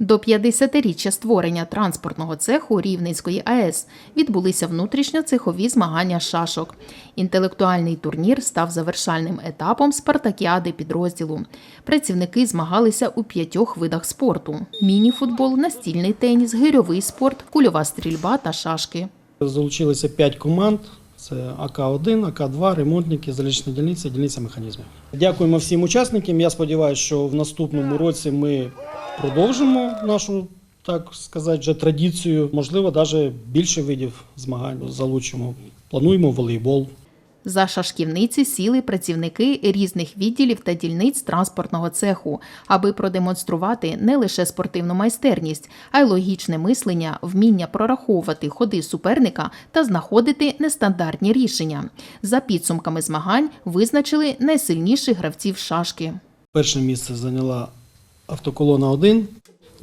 До 50-річчя створення транспортного цеху Рівненської АЕС відбулися внутрішньоцехові змагання шашок. Інтелектуальний турнір став завершальним етапом спартакіади підрозділу. Працівники змагалися у п'ятьох видах спорту: міні-футбол, настільний теніс, гирьовий спорт, кульова стрільба та шашки. Залучилися 5 команд. Це АК-1, АК-2, ремонтники, залічні дільниця, дільниця механізмів. Дякуємо всім учасникам. Я сподіваюся, що в наступному році ми продовжимо нашу, так сказати, вже традицію. Можливо, навіть більше видів змагань залучимо. Плануємо волейбол. За шашківниці сіли працівники різних відділів та дільниць транспортного цеху, аби продемонструвати не лише спортивну майстерність, а й логічне мислення, вміння прораховувати ходи суперника та знаходити нестандартні рішення. За підсумками змагань визначили найсильніших гравців шашки. Перше місце зайняла автоколона 1,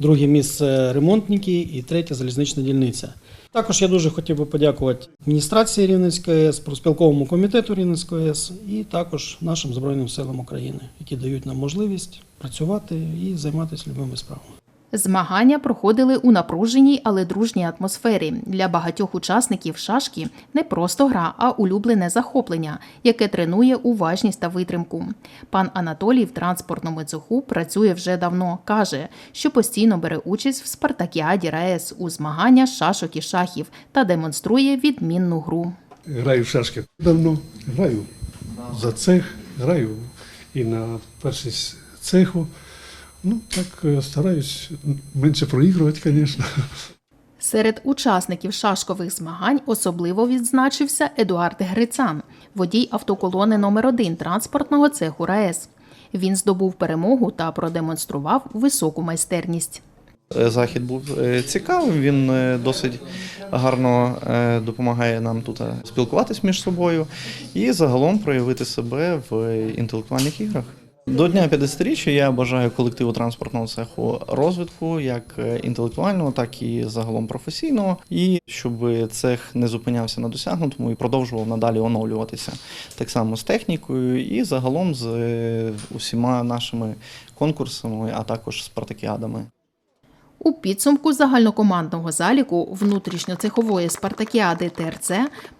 друге місце ремонтники і третє залізнична дільниця. Також я дуже хотів би подякувати адміністрації Рівненської АЕС, проспілковому комітету Рівненської АЕС і також нашим Збройним силам України, які дають нам можливість працювати і займатися любими справами. Змагання проходили у напруженій, але дружній атмосфері. Для багатьох учасників шашки не просто гра, а улюблене захоплення, яке тренує уважність та витримку. Пан Анатолій в транспортному цеху працює вже давно. каже, що постійно бере участь в спартакіаді РаЕС у змагання шашок і шахів та демонструє відмінну гру. Граю в шашки давно, граю за цех, граю і на перший с- цеху. Ну, так е, стараюсь менше проігрувати, звісно. Серед учасників шашкових змагань особливо відзначився Едуард Грицан, водій автоколони номер 1 транспортного цеху РаЕС. Він здобув перемогу та продемонстрував високу майстерність. Е, Захід був е, цікавим. Він досить гарно допомагає нам тут спілкуватись між собою і загалом проявити себе в інтелектуальних іграх. До дня 50-річчя я бажаю колективу транспортного цеху розвитку, як е, інтелектуального, так і загалом професійного, і щоб цех не зупинявся на досягнутому і продовжував надалі оновлюватися так само з технікою і загалом з е, усіма нашими конкурсами, а також спартакіадами. У підсумку загальнокомандного заліку внутрішньоцехової спартакіади ТРЦ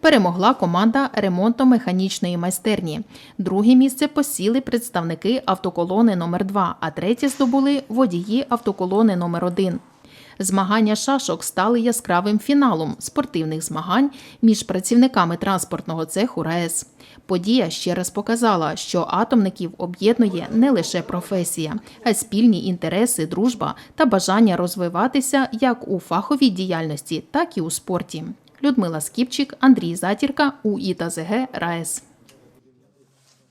перемогла команда ремонтно-механічної майстерні. Друге місце посіли представники автоколони номер 2 а третє здобули водії автоколони номер 1 Змагання шашок стали яскравим фіналом спортивних змагань між працівниками транспортного цеху РаЕС. Подія ще раз показала, що атомників об'єднує не лише професія, а й спільні інтереси, дружба та бажання розвиватися як у фаховій діяльності, так і у спорті. Людмила Скіпчик, Андрій Затірка, УІТАЗГ РаЕС.